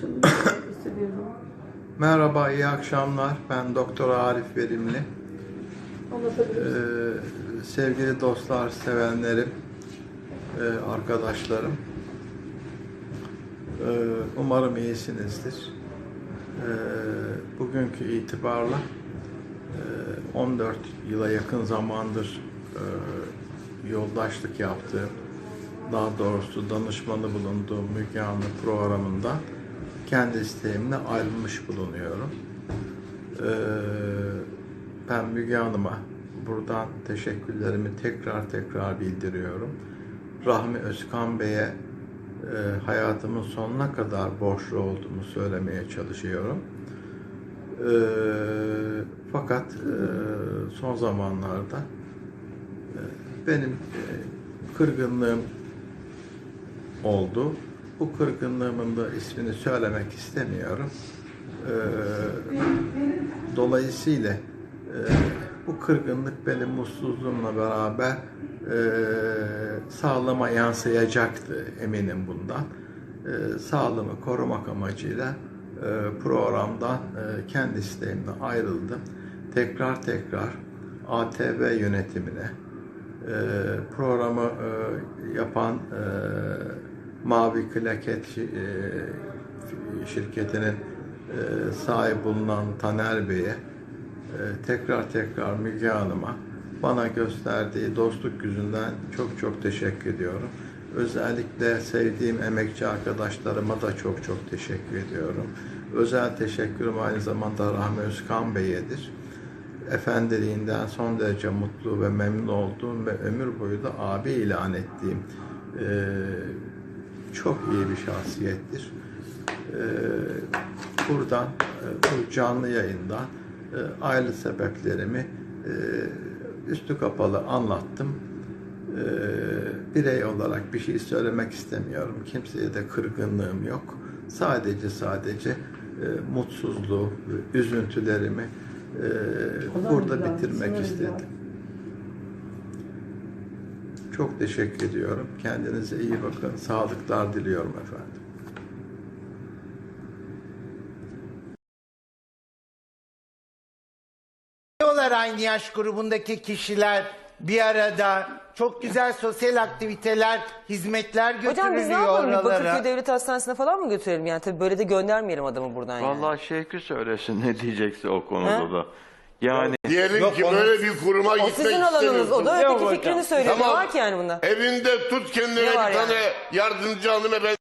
konuşalım. Merhaba, iyi akşamlar. Ben Doktor Arif Verimli. Ee, sevgili dostlar, sevenlerim, e, arkadaşlarım. Ee, umarım iyisinizdir. Ee, bugünkü itibarla e, 14 yıla yakın zamandır e, yoldaşlık yaptığım, daha doğrusu danışmanı bulunduğum Müge Anlı programından kendi isteğimle ayrılmış bulunuyorum. Ee, ben Müge Hanım'a buradan teşekkürlerimi tekrar tekrar bildiriyorum. Rahmi Özkan Bey'e e, hayatımın sonuna kadar borçlu olduğumu söylemeye çalışıyorum. Ee, fakat e, son zamanlarda e, benim e, kırgınlığım oldu. Bu kırgınlığımın da ismini söylemek istemiyorum. Ee, dolayısıyla e, bu kırgınlık benim mutsuzluğumla beraber e, sağlığıma yansıyacaktı eminim bundan. E, sağlığımı korumak amacıyla e, programdan e, kendi isteğimle ayrıldım. Tekrar tekrar ATV yönetimine, e, programı e, yapan e, Mavi Klaket e, şirketinin e, sahibi bulunan Taner Bey'e e, tekrar tekrar Müge Hanım'a bana gösterdiği dostluk yüzünden çok çok teşekkür ediyorum. Özellikle sevdiğim emekçi arkadaşlarıma da çok çok teşekkür ediyorum. Özel teşekkürüm aynı zamanda Rahmi Özkan Bey'edir efendiliğinden son derece mutlu ve memnun olduğum ve ömür boyu da abi ilan ettiğim e, çok iyi bir şahsiyettir. E, buradan e, bu canlı yayında e, aile sebeplerimi e, üstü kapalı anlattım. E, birey olarak bir şey söylemek istemiyorum. Kimseye de kırgınlığım yok. Sadece sadece e, mutsuzluğu, üzüntülerimi e, burada bitirmek istedim. Çok teşekkür ediyorum. Kendinize iyi bakın. Sağlıklar diliyorum efendim. Diyorlar aynı yaş grubundaki kişiler bir arada çok güzel sosyal aktiviteler, hizmetler Hocam biz ne götürülüyor yapalım? Bir Bakırköy oralara. Devlet Hastanesi'ne falan mı götürelim yani? Tabii böyle de göndermeyelim adamı buradan yani. Vallahi Şevki söylesin ne diyecekse o konuda da. Yani Diyelim Yok, ki onu- böyle bir kuruma O gitmek sizin alanınız. O da Yok öteki fikrini söylüyor. Ne Tamam. var ki yani bunda? Evinde tut kendine Ne var bir tane yardımcı hanımefendi